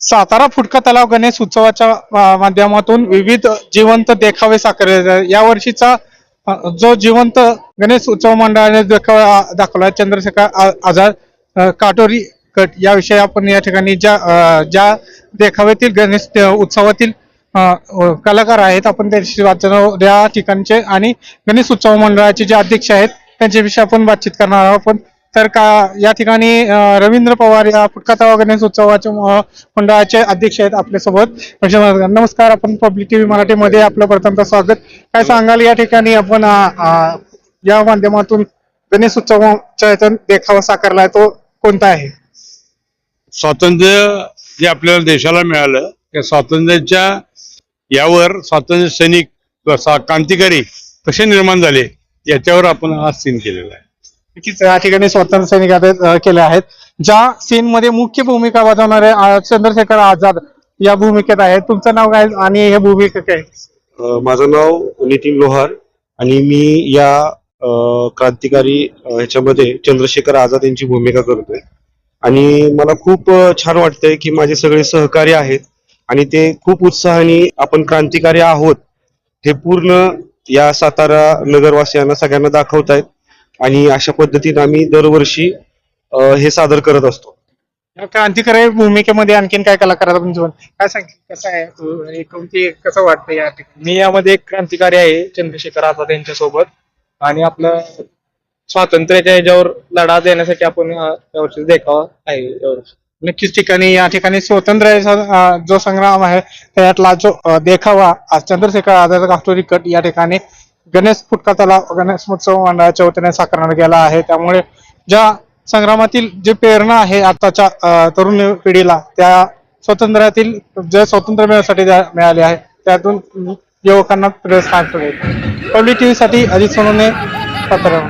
सातारा फुटका तलाव गणेश उत्सवाच्या माध्यमातून विविध जिवंत देखावे साकारले या वर्षीचा जो जिवंत गणेश उत्सव मंडळाने देखावा दाखवला चंद्रशेखर आझाद काटोरी कट याविषयी आपण या ठिकाणी ज्या ज्या देखाव्यातील गणेश उत्सवातील कलाकार आहेत आपण त्यांच्याशी वाचन या ठिकाणचे आणि गणेश उत्सव मंडळाचे जे अध्यक्ष आहेत त्यांच्याविषयी आपण बातचीत करणार आहोत. आपण तर का या ठिकाणी रवींद्र पवार या फुटका तलाव गणेश उत्सवाच्या मंडळाचे अध्यक्ष आहेत आपल्यासोबत. म्हणजे नमस्कार आपण पब्लिक टीव्ही मराठीमध्ये आपलं प्रथमतः स्वागत. काय सांगाल या ठिकाणी आपण या माध्यमातून गणेश उत्सवाचा यातून देखावा साकारलाय तो कोणता आहे? स्वातंत्र्य जे आपल्याला देशाला मिळालं त्या स्वातंत्र्याच्या यावर स्वातंत्र्य सैनिक क्रांतिकारी कसे निर्माण झाले याच्यावर आपण हा सीन केलेला आहे. नक्कीच या ठिकाणी स्वातंत्र्य सैनिक केल्या आहेत. ज्या सीन मध्ये मुख्य भूमिका बजावणारे चंद्रशेखर आझाद या भूमिकेत आहेत. तुमचं नाव काय आणि हे भूमिका काय? माझं नाव नितीन लोहार आणि मी या क्रांतिकारी ह्याच्यामध्ये चंद्रशेखर आझाद यांची भूमिका करतोय. आणि मला खूप छान वाटतंय की माझे सगळे सहकारी आहेत आणि ते खूप उत्साहाने आपण क्रांतिकारी आहोत हे पूर्ण या सातारा नगरवासियांना सगळ्यांना दाखवतायत. आणि अशा पद्धतीने आम्ही दरवर्षी अ, हे सादर करत असतो. या क्रांतिकारी भूमिकेमध्ये आणखीन काय कलाकार आहेत काय सांग कसं आहे? तू आणि कोणती कसं वाटतं या ठिकाणी? मी यामध्ये एक क्रांतिकारी आहे चंद्रशेखर आझाद यांच्यासोबत. आणि आपलं स्वातंत्र्याच्या ह्याच्यावर लढा देण्यासाठी आपण अं, यावर्षी देखावा आहे यावर्षी. नक्कीच ठिकाणी या ठिकाणी स्वातंत्र्याचा अ, जो संग्राम आहे त्यातला जो अ, देखावा आज चंद्रशेखर आझाद कट या ठिकाणी गणेश फुटका तलाव गणेश उत्सव मंडळाच्या वतीने साकारण्यात गेला आहे. त्यामुळे ज्या संग्रामातील जे प्रेरणा आहे आताच्या तरुण पिढीला त्या स्वातंत्र्यातील जे स्वातंत्र्य मिळण्यासाठी मिळाले आहे त्यातून युवकांना प्रेरणा पब्लिक टीव्ही साठी अजित सोनवणे सातारा.